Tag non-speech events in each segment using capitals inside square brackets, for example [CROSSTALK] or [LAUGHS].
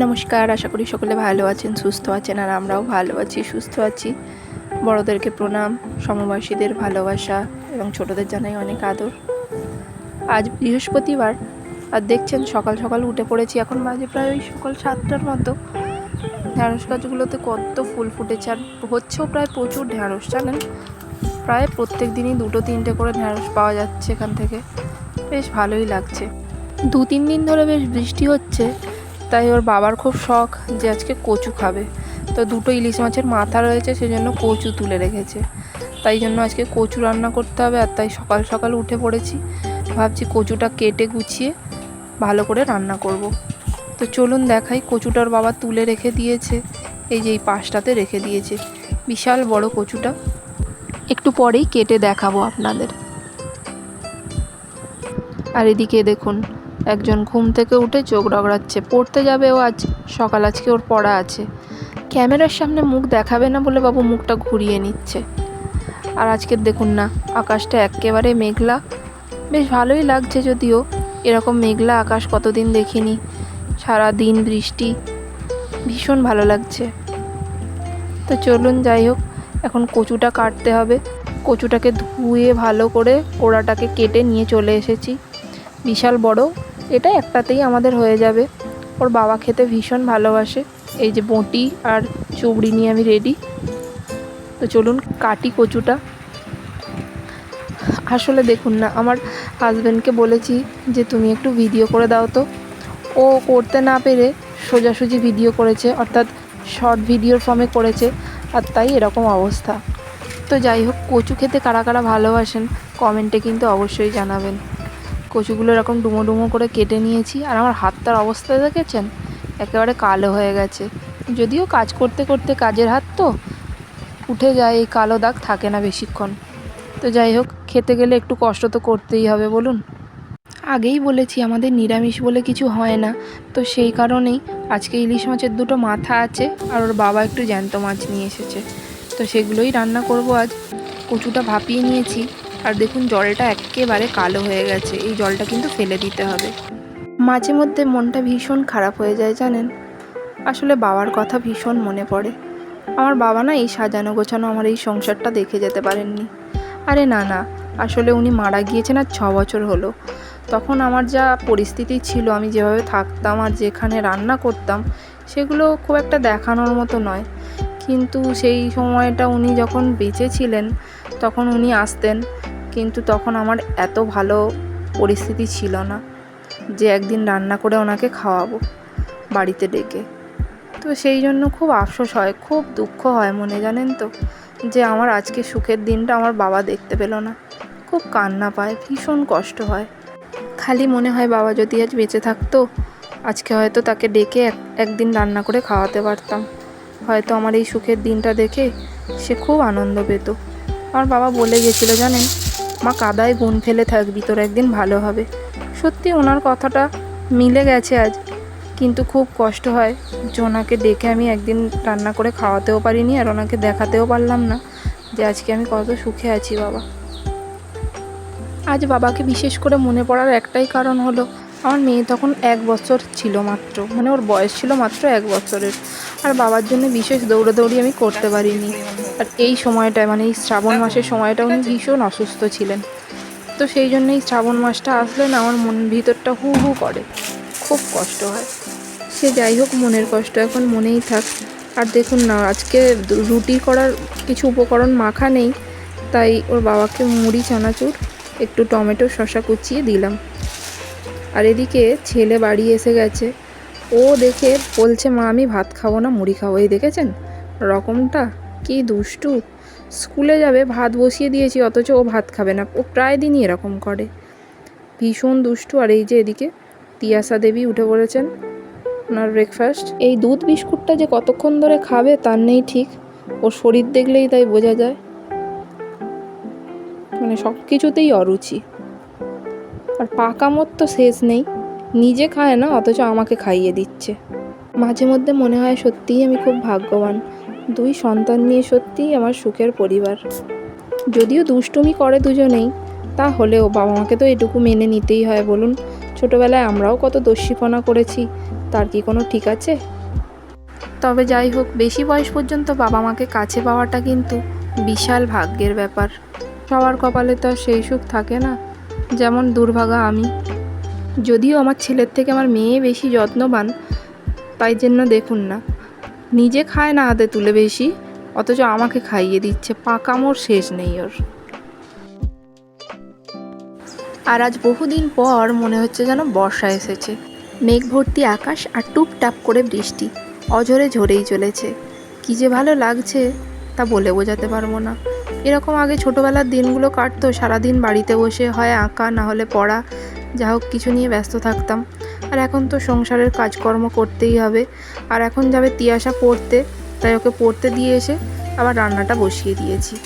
নমস্কার, আশা করি সকলে ভালো আছেন, সুস্থ আছেন, আর আমরাও ভালো আছি, সুস্থ আছি। বড়দেরকে প্রণাম সমবাসীদের ভালোবাসা এবং ছোটদের জানাই অনেক আদর। আজ বৃহস্পতিবার, আর দেখছেন সকাল সকাল উঠে পড়েছি, এখন বাজে প্রায় ওই সকাল সাতটার মতো। ঢ্যাঁড়স গাছগুলোতে কত ফুল ফুটেছে, আর হচ্ছেও প্রায় প্রচুর ঢ্যাঁড়স, জানেন? প্রায় প্রত্যেক দিনই দুটো তিনটে করে ঢ্যাঁড়স পাওয়া যাচ্ছে এখান থেকে। বেশ ভালোই লাগছে। দু তিন দিন ধরে বেশ বৃষ্টি হচ্ছে তাই ওর বাবার খুব শখ যে আজকে কচু খাবে। তো দুটো ইলিশ মাছের মাথা রয়েছে, সেজন্য কচু তুলে রেখেছে। তাই জন্য আজকে কচু রান্না করতে হবে আর তাই সকাল সকাল উঠে পড়েছি। ভাবছি কচুটা কেটে গুছিয়ে ভালো করে রান্না করব। তো চলুন দেখাই কচুটার বাবা তুলে রেখে দিয়েছে। এই যে এই পাশটাতে রেখে দিয়েছে। বিশাল বড় কচুটা। একটু পরেই কেটে দেখাবো আপনাদের। আর এদিকে দেখুন একজন ঘুম থেকে উঠে চোখ রগড়াচ্ছে পড়তে যাবে ও আজ, সকাল আজকে ওর পড়া আছে। ক্যামেরার সামনে মুখ দেখাবে না বলে বাবু মুখটা ঘুরিয়ে নিচ্ছে। আর আজকের দেখুন না, আকাশটা একেবারে মেঘলা। বেশ ভালোই লাগছে যদিও, এরকম মেঘলা আকাশ কতদিন দেখিনি। সারা দিন বৃষ্টি, ভীষণ ভালো লাগছে। তো চলুন যাই হোক, এখন কচুটা কাটতে হবে। কচুটাকে ধুয়ে ভালো করে কোড়াটাকে কেটে নিয়ে চলে এসেছি। বিশাল বড় এটা একটাতেই আমাদের হয়ে যাবে। ওর বাবা খেতে ভীষণ ভালোবাসে। এই যে বঁটি আর চুবড়ি নিয়ে আমি রেডি তো চলুন কাটি কচুটা। আসলে দেখুন না, আমার হাজব্যান্ডকে বলেছি যে তুমি একটু ভিডিও করে দাও তো। ও করতে না পেরে সোজাসুজি ভিডিও করেছে, অর্থাৎ শর্ট ভিডিওর ফর্মে করেছে, আর তাই এরকম অবস্থা। তো যাই হোক, কচু খেতে কারা কারা ভালোবাসেন কমেন্টে কিন্তু অবশ্যই জানাবেন। কচুগুলো এরকম ডুমো ডুমো করে কেটে নিয়েছি আর আমার হাতটার অবস্থা দেখেছেন? একেবারে কালো হয়ে গেছে। যদিও কাজ করতে করতে কাজের হাত তো উঠে যায়, এই কালো দাগ থাকে না বেশিক্ষণ। তো যাই হোক, খেতে গেলে একটু কষ্ট তো করতেই হবে, বলুন? আগেই বলেছি, আমাদের নিরামিষ বলে কিছু হয় না। তো সেই কারণেই আজকে ইলিশ মাছের দুটো মাথা আছে আর ওর বাবা একটু জ্যান্ত মাছ নিয়ে এসেছে। তো সেগুলোই রান্না করব আজ। কচুটা ভাপিয়ে নিয়েছি। আর দেখুন, জলটা একেবারে কালো হয়ে গেছে। এই জলটা কিন্তু ফেলে দিতে হবে। মাঝে মধ্যে মনটা ভীষণ খারাপ হয়ে যায়, জানেন? আসলে বাবার কথা ভীষণ মনে পড়ে। আমার বাবা না এই সাজানো গোছানো আমার এই সংসারটা দেখে যেতে পারেননি। আরে না না, আসলে উনি মারা গিয়েছেন আর ছ বছর হলো। তখন আমার যা পরিস্থিতি ছিল, আমি যেভাবে থাকতাম আর যেখানে রান্না করতাম, সেগুলো খুব একটা দেখানোর মতো নয়। কিন্তু সেই সময়টা উনি যখন বেঁচে ছিলেন, তখন উনি আসতেন। কিন্তু তখন আমার এত ভালো পরিস্থিতি ছিল না যে একদিন রান্না করে ওনাকে খাওয়াবো বাড়িতে ডেকে। তো সেই জন্য খুব আফসোস হয়, খুব দুঃখ হয় মনে, জানেন তো? যে আমার আজকে সুখের দিনটা আমার বাবা দেখতে পেল না। খুব কান্না পায়, ভীষণ কষ্ট হয়। খালি মনে হয় বাবা যদি আজ বেঁচে থাকতো, আজকে হয়তো তাকে ডেকে এক, একদিন রান্না করে খাওয়াতে পারতাম। হয়তো আমার এই সুখের দিনটা দেখে সে খুব আনন্দ পেত। আমার বাবা বলে গেছিল, জানেন? মা কাদায় গুণ ফেলে থাকবি তোর একদিন ভালো হবে। সত্যি ওনার কথাটা মিলে গেছে আজ। কিন্তু খুব কষ্ট হয়। যে ওনাকে ডেকে আমি একদিন রান্না করে খাওয়াতেও পারিনি আর ওনাকে দেখাতেও পারলাম না যে আজকে আমি কত সুখে আছি বাবা। আজ বাবাকে বিশেষ করে মনে পড়ার একটাই কারণ হলো, আমার মেয়ে তখন এক বছর ছিল মাত্র। মানে ওর বয়স ছিল মাত্র এক বছরের। আর বাবার জন্য বিশেষ দৌড়াদৌড়ি আমি করতে পারিনি। আর এই সময়টায় মানে এই শ্রাবণ মাসের সময়টা উনি ভীষণ অসুস্থ ছিলেন। তো সেই জন্য এই শ্রাবণ মাসটা আসলে না, আমার মন ভিতরটা হু হু করে। খুব কষ্ট হয়। সে যাই হোক, মনের কষ্ট এখন মনেই থাক। আর দেখুন না, আজকে রুটি করার কিছু উপকরণ মাখা নেই, তাই ওর বাবাকে মুড়ি, চানাচুর, একটু টমেটো, শসা কুচিয়ে দিলাম। আর এদিকে ছেলে বাড়ি এসে গেছে। ও দেখে বলছে, মা, আমি ভাত খাব না, মুড়ি খাব। এই দেখেছেন? রকমটা? কি দুষ্টু। স্কুলে যাবে, ভাত বসিয়ে দিয়েছি, অথচ ও ভাত খাবে না। ও প্রায় দিনই এরকম করে। ভীষণ দুষ্টু। আর এই যে এদিকে তিয়াসা দেবী উঠে পড়েছেন ওনার ব্রেকফাস্ট এই দুধ বিস্কুটটা যে কতক্ষণ ধরে খাবে, তার নেই ঠিক। ওর শরীর দেখলেই তাই বোঝা যায়। মানে সব কিছুতেই অরুচি। আর পাকামোর তো শেষ নেই। নিজে খায় না, অথচ আমাকে খাইয়ে দিচ্ছে। মাঝে মধ্যে মনে হয় সত্যিই আমি খুব ভাগ্যবান। দুই সন্তান নিয়ে সত্যিই আমার সুখের পরিবার। যদিও দুষ্টুমি করে দুজনেই, তা হলেও বাবা মাকে তো এটুকু মেনে নিতেই হয়, বলুন। ছোটোবেলায় আমরাও কত দস্যিপনা করেছি, তার কি কোনো ঠিক আছে? তবে যাই হোক, বেশি বয়স পর্যন্ত বাবা মাকে কাছে পাওয়াটা কিন্তু বিশাল ভাগ্যের ব্যাপার। সবার কপালে তো আর সেই সুখ থাকে না, যেমন দুর্ভাগা আমি। যদিও আমার ছেলের থেকে আমার মেয়ে বেশি যত্নবান, তাই জন্য দেখুন না। নিজে খায় না হাতে তুলে বেশি, অথচ আমাকে খাইয়ে দিচ্ছে, পাকামোর শেষ নেই ওর। আর আজ বহুদিন পর মনে হচ্ছে যেন বর্ষা এসেছে। মেঘ ভর্তি আকাশ আর টুপটাপ করে বৃষ্টি, অঝরে ঝরেই চলেছে। কী যে ভালো লাগছে তা বলে বোঝাতে পারব না। এরকম আগে ছোটোবেলার দিনগুলো কাটতো, সারাদিন বাড়িতে বসে হয় আঁকা, না হলে পড়া যা হোক, কিছু নিয়ে ব্যস্ত থাকতাম। আর এখন তো সংসারের কাজকর্ম করতেই হবে। আর এখন যাবে তিয়াশা পড়তে, তাই ওকে পড়তে দিয়ে এসে আবার রান্নাটা বসিয়ে দিয়েছি।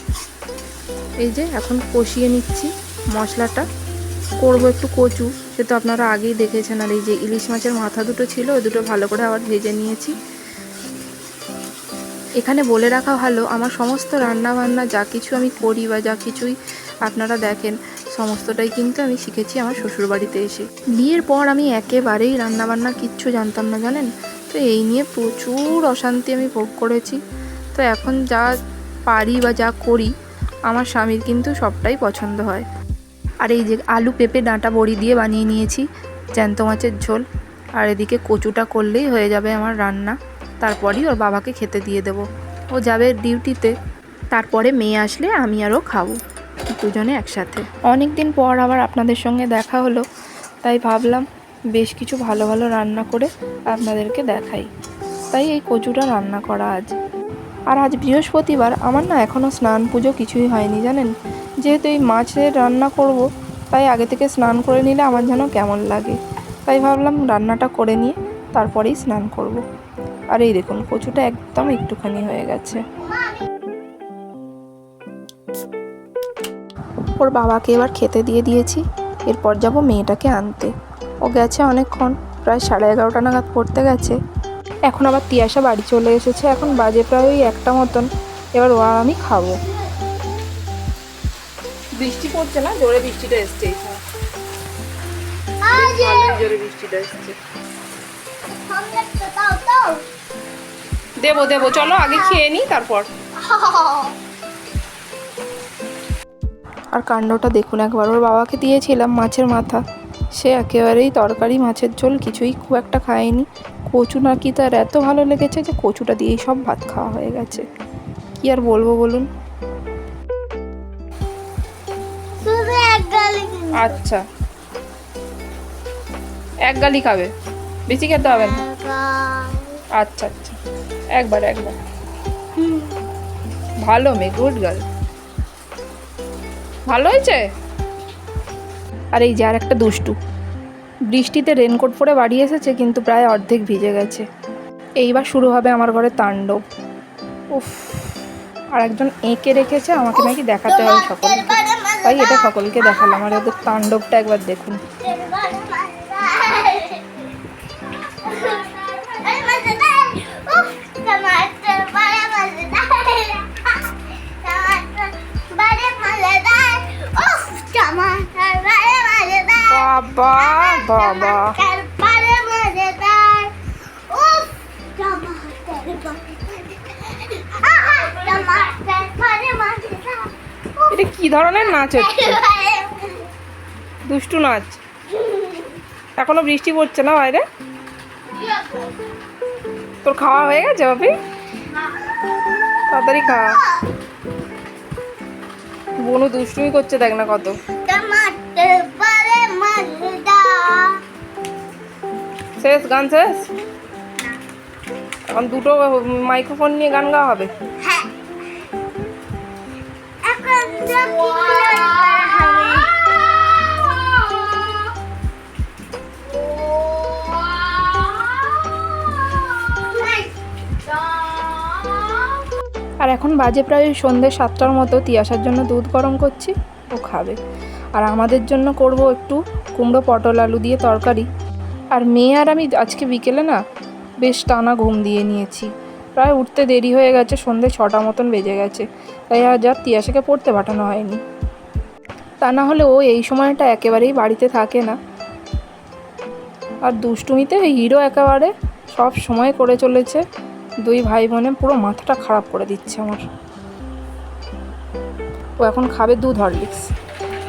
এই যে, এখন কষিয়ে নিচ্ছি মশলাটা। করব একটু কচু, সে তো আপনারা আগেই দেখেছেন। আর এই যে ইলিশ মাছের মাথা দুটো ছিল, ওই দুটো ভালো করে আবার ভেজে নিয়েছি। এখানে বলে রাখা ভালো, আমার সমস্ত রান্না বান্না যা কিছু আমি করি বা যা কিছুই আপনারা দেখেন সমস্তটাই কিন্তু আমি শিখেছি আমার শ্বশুরবাড়িতে এসে। বিয়ের পর আমি একেবারেই রান্নাবান্না কিচ্ছু জানতাম না, জানেন? তো এই নিয়ে প্রচুর অশান্তি আমি ভোগ করেছি। তো এখন যা পারি বা যা করি, আমার স্বামীর কিন্তু সবটাই পছন্দ হয়। আর এই যে আলু পেঁপে ডাঁটা বড়ি দিয়ে বানিয়ে নিয়েছি, জ্যান্ত মাছের ঝোল। আর এদিকে কচুটা করলেই হয়ে যাবে আমার রান্না। তারপরই ওর বাবাকে খেতে দিয়ে দেবো। ও যাবে ডিউটিতে, তারপরে মেয়ে আসলে আমি আরও খাব। দুজনে একসাথে। অনেক দিন পর আবার আপনাদের সঙ্গে দেখা হলো, তাই ভাবলাম বেশ কিছু ভালো ভালো রান্না করে আপনাদেরকে দেখাই। তাই এই কচুটা রান্না করা আজ। আর আজ বৃহস্পতিবার আমার না এখনও স্নান পুজো কিছুই হয়নি, জানেন? যেহেতু এই মাছের রান্না করব, তাই আগে থেকে স্নান করে নিলে আমার যেন কেমন লাগে। তাই ভাবলাম রান্নাটা করে নিয়ে তারপরেই স্নান করব। আর এই দেখুন, কচুটা একদম একটুখানি হয়ে গেছে। ওর বাবাকে এবার খেতে দিয়ে দিয়েছি। এরপর যাব মেয়েটাকে আনতে। ও গেছে অনেকক্ষণ প্রায় সাড়ে এগারোটা নাগাদ পড়তে গেছে। এখন আবার তিয়াশা বাড়ি চলে এসেছে এখন বাজে প্রায় ওই একটা মতন। এবার ও আর আমি খাব। বৃষ্টি পড়ছে না? জোরে বৃষ্টিটা এসছে জোরে বৃষ্টিটা এসছে। দেবো দেবো চলো আগে খেয়ে নিই তারপর। [LAUGHS] আর কাণ্ডটা দেখুন একবার। ওর বাবাকে দিয়েছিলাম মাছের মাথা। সে একেবারেই তরকারি মাছের ঝোল কিছুই খুব একটা খায়নি। কচু নাকি তার এত ভালো লেগেছে যে কচুটা দিয়েই সব ভাত খাওয়া হয়ে গেছে। কি আর বলব বলুন। আচ্ছা। এক গালি খাবে। বেশি খেতে হবে না। আচ্ছা আচ্ছা। একবার একবার। হুম। ভালো মেয়ে গুড গার্ল ভালো হয়েছে? আর এই যে আর একটা দুষ্টু। বৃষ্টিতে রেনকোট পরে বাড়ি এসেছে কিন্তু প্রায় অর্ধেক ভিজে গেছে। এইবার শুরু হবে আমার ঘরে তাণ্ডব। উফ আর একজন এঁকে রেখেছে আমাকে নাকি দেখাতে হবে সকলকে। তাই এটা সকলকে দেখালাম আর ওদের তাণ্ডবটা একবার দেখুন। বাবা এটা কি ধরনের নাচ হচ্ছে? দুষ্টু নাচ। এখনও বৃষ্টি পড়ছে না বাইরে? তোর খাওয়া হয়ে গেছে বাপি তাড়াতাড়ি খাওয়া বনু দুষ্টুমি করছে দেখ না কত। শেষ গান শেষ? এখন দুটো মাইক্রোফোন নিয়ে গান গাওয়া হবে। হ্যাঁ। আর এখন বাজে প্রায় সন্ধ্যে সাতটার মতো তিয়াসার জন্য দুধ গরম করছি ও খাবে। আর আমাদের জন্য করব একটু কুমড়ো পটল আলু দিয়ে তরকারি। আর মেয়ে আর আমি আজকে বিকেলে না বেশ টানা ঘুম দিয়ে নিয়েছি। প্রায় উঠতে দেরি হয়ে গেছে সন্ধ্যে ছটা মতন বেজে গেছে। তাই আজ আর তিয়াসাকে পড়তে পাঠানো হয়নি। তা না হলে ও এই সময়টা একেবারেই বাড়িতে থাকে না। আর দুষ্টুমিতে হিরো একেবারে সব সময় করে চলেছে। দুই ভাই বোনে পুরো মাথাটা খারাপ করে দিচ্ছে আমার। ও এখন খাবে দুধ হরলিক্স।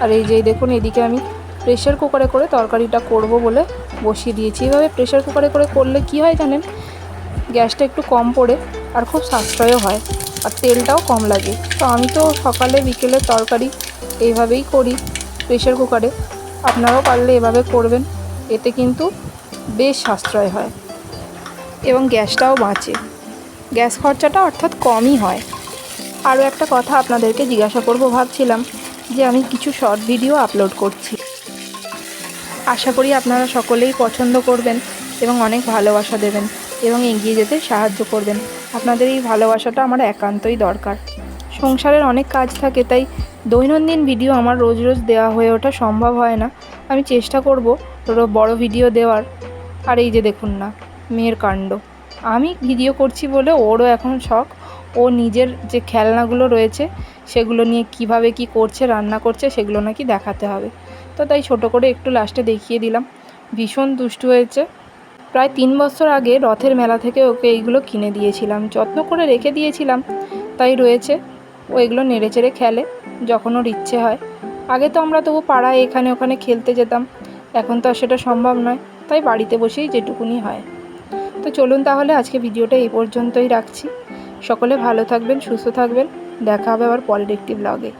আর এই যে দেখুন, এদিকে আমি প্রেশার কুকারে করে তরকারিটা করব বলে বসিয়ে দিয়েছি। এইভাবে প্রেশার কুকারে করে করলে কি হয় জানেন? গ্যাসটা একটু কম পড়ে আর খুব সাশ্রয়ও হয় আর তেলটাও কম লাগে। তো আমি তো সকালে বিকেলে তরকারি এইভাবেই করি প্রেশার কুকারে আপনারাও পারলে এভাবে করবেন, এতে কিন্তু বেশ সাশ্রয় হয় এবং গ্যাসটাও বাঁচে। গ্যাস খরচাটা অর্থাৎ কমই হয়। আরও একটা কথা আপনাদেরকে জিজ্ঞাসা করব ভাবছিলাম যে আমি কিছু শর্ট ভিডিও আপলোড করছি। আশা করি আপনারা সকলেই পছন্দ করবেন এবং অনেক ভালোবাসা দেবেন এবং এগিয়ে যেতে সাহায্য করবেন। আপনাদের এই ভালোবাসাটা আমার একান্তই দরকার। সংসারের অনেক কাজ থাকে, তাই দৈনন্দিন ভিডিও আমার রোজ রোজ দেওয়া হয়ে ওঠা সম্ভব হয় না। আমি চেষ্টা করব বড় ভিডিও দেওয়ার। আর এই যে দেখুন না, মেয়ের কাণ্ড। আমি ভিডিও করছি বলে ওরও এখন শখ। ও নিজের যে খেলনাগুলো রয়েছে, সেগুলো নিয়ে কীভাবে কি করছে, রান্না করছে, সেগুলো নাকি দেখাতে হবে। তো তাই ছোট করে একটু লাস্টে দেখিয়ে দিলাম। ভীষণ দুষ্টু হয়েছে। প্রায় তিন বছর আগে রথের মেলা থেকে ওকে এইগুলো কিনে দিয়েছিলাম। যত্ন করে রেখে দিয়েছিলাম, তাই রয়েছে। ও এগুলো নেড়ে চেড়ে খেলে, যখন ওর ইচ্ছে হয়। আগে তো আমরা তবু পাড়ায় এখানে ওখানে খেলতে যেতাম, এখন তো আর সেটা সম্ভব নয়। তাই বাড়িতে বসেই যেটুকুনি হয়। তো চলুন তাহলে আজকে ভিডিওটা এই পর্যন্তই রাখছি। সকলে ভালো থাকবেন, সুস্থ থাকবেন। দেখা হবে আবার পরের একটি ব্লগে